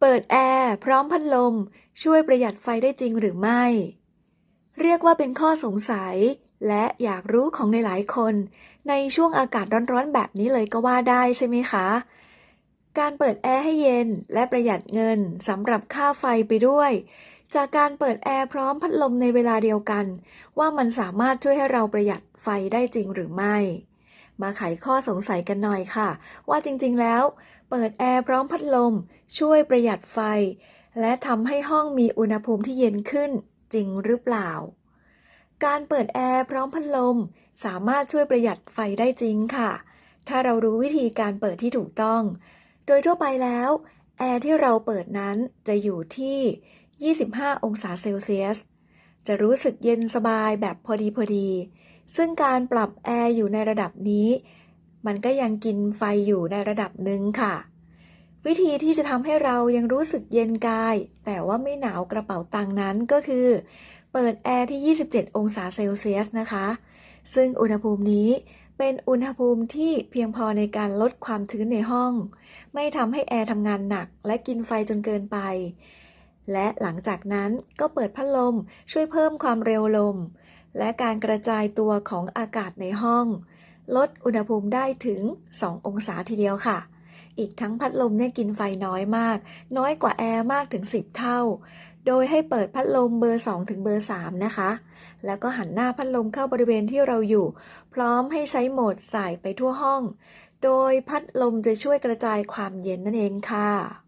เปิดแอร์พร้อมพัดลม ช่วยประหยัดไฟได้จริงหรือไม่ เรียกว่าเป็นข้อสงสัย และอยากรู้ของในหลายคน ในช่วงอากาศร้อนๆแบบนี้เลยก็ว่าได้ใช่ไหมคะ การเปิดแอร์ให้เย็นและประหยัดเงินสำหรับค่าไฟไปด้วย จากการเปิดแอร์พร้อมพัดลมในเวลาเดียวกัน ว่ามันสามารถช่วยให้เราประหยัดไฟได้จริงหรือไม่ มาไขข้อสงสัยกันหน่อยค่ะ ว่าจริงๆแล้ว เปิดแอร์พร้อมพัดลม ช่วยประหยัดไฟ และทำให้ห้องมีอุณหภูมิที่เย็นขึ้นจริงหรือเปล่า การเปิดแอร์พร้อมพัดลม สามารถช่วยประหยัดไฟได้จริงค่ะ ถ้าเรารู้วิธีการเปิดที่ถูกต้อง โดยทั่วไปแล้ว แอร์ที่เราเปิดนั้นจะอยู่ที่ 25 องศาเซลเซียส จะรู้สึกเย็นสบายแบบพอดีพอดี ซึ่งการปรับแอร์อยู่ในระดับนี้ มันก็ยังกินไฟอยู่ในระดับหนึ่งค่ะ วิธีที่จะทำให้เรายังรู้สึกเย็นกาย แต่ว่าไม่หนาวกระเป๋าตังนั้นก็คือ เปิดแอร์ที่ 27 องศาเซลเซียสนะคะ ซึ่งอุณหภูมินี้เป็นอุณหภูมิที่เพียงพอในการลดความชื้นในห้อง ไม่ทำให้แอร์ทำงานหนักและกินไฟจนเกินไป และหลังจากนั้นก็เปิดพัดลมช่วยเพิ่มความเร็วลม และการกระจายตัวของอากาศในห้อง ลดอุณหภูมิได้ถึง 2 องศาทีเดียวค่ะ อีกทั้งพัดลมเนี่ยกินไฟน้อยมาก น้อยกว่าแอร์มากถึง 10 เท่า โดยให้เปิดพัดลมเบอร์ 2 ถึงเบอร์ 3 นะคะ แล้วก็หันหน้าพัดลมเข้าบริเวณที่เราอยู่ พร้อมให้ใช้โหมดใส่ไปทั่วห้อง โดยพัดลมจะช่วยกระจายความเย็นนั่นเองค่ะ